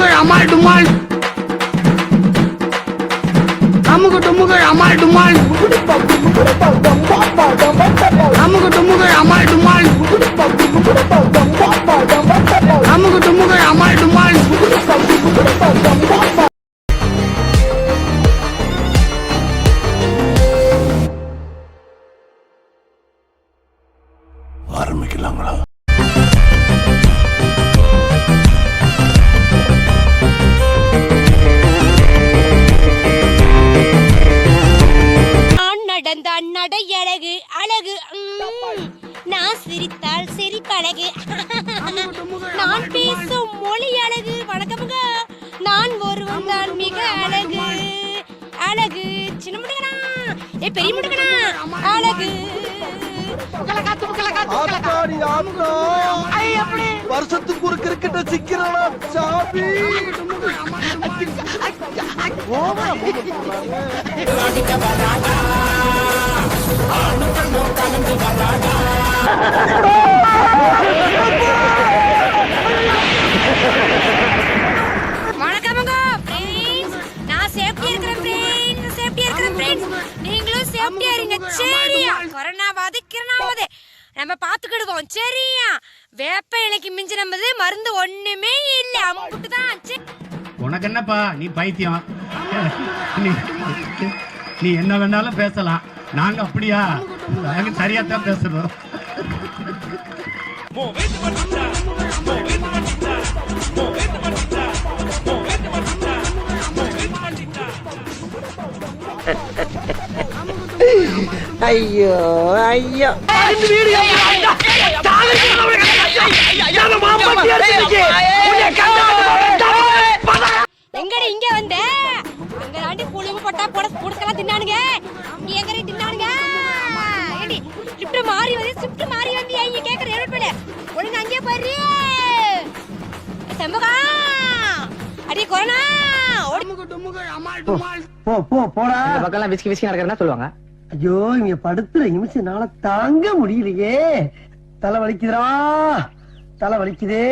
டுமுகள் அமால் டுமால். அமுகு டுமுகள் அமால் டுமால். அமுகு டுமுகள் அமால் டுமால். அமுகு டுமுகள் அமால் டுமால். ஆரம்பிக்கலாங்களா நடையழகு அழகு உம். நான் சிரித்தால் சிரிப்பழகு. நான் பேசும் மொழி அழகு வணக்கமுங்க நான் ஒருவன் தான் மிக அழகு. அழகு சின்ன முடுகனா ஏ பெரிய முடுகனா அழகு. வருஷத்துக்கு ஒரு கிரிக்கெட்ட சிக்கிறனா சாமி ஓவரா வணக்கமுங்க ஃப்ரெண்ட்ஸ் நான் சேஃப்டியா இருக்கிறேன் ஃப்ரெண்ட்ஸ் சேஃப்டியா இருக்கிறேன் ஃப்ரெண்ட்ஸ் நீங்களும் சேஃப்டியா இருங்க. சரியா? கொரோனாவாது கிரணாவது. நம்ம பாத்துக்கிடுவோம் சரியா? வேப்ப இலைக்கு மிஞ்சி நம்மது மருந்து ஒண்ணுமே இல்ல. அம்புட்டு தான் சரி. உனக்கு என்னப்பா? நீ பைத்தியம். நீ நீ என்ன வேணாலும் பேசலாம். நாங்க அப்படியா? நாங்க சரியா தான் பேசுறோம். ஐயோ ஐயோ. எங்கடி இங்க வந்த? அங்க போட புடுக்கலாம் தின்னானுங்க? இங்க தின்னானுங்க? ஏடி மாறி வந்து ஷிஃப்ட் மாறி வந்து இங்க ஏரோப்ளேன் ஒழுங்கு அங்கே பாரு. செம்பகா. அடி கொரோனா. போ போ போடா. இந்த பக்கம்லாம் விஸ்கி விஸ்கி நடக்கிறதா சொல்லுவாங்க. ஐயோ இங்க படுத்துற நிமிஷம்னால தாங்க முடியலையே. தலை வலிக்குதுடா. தலை வலிக்குதே.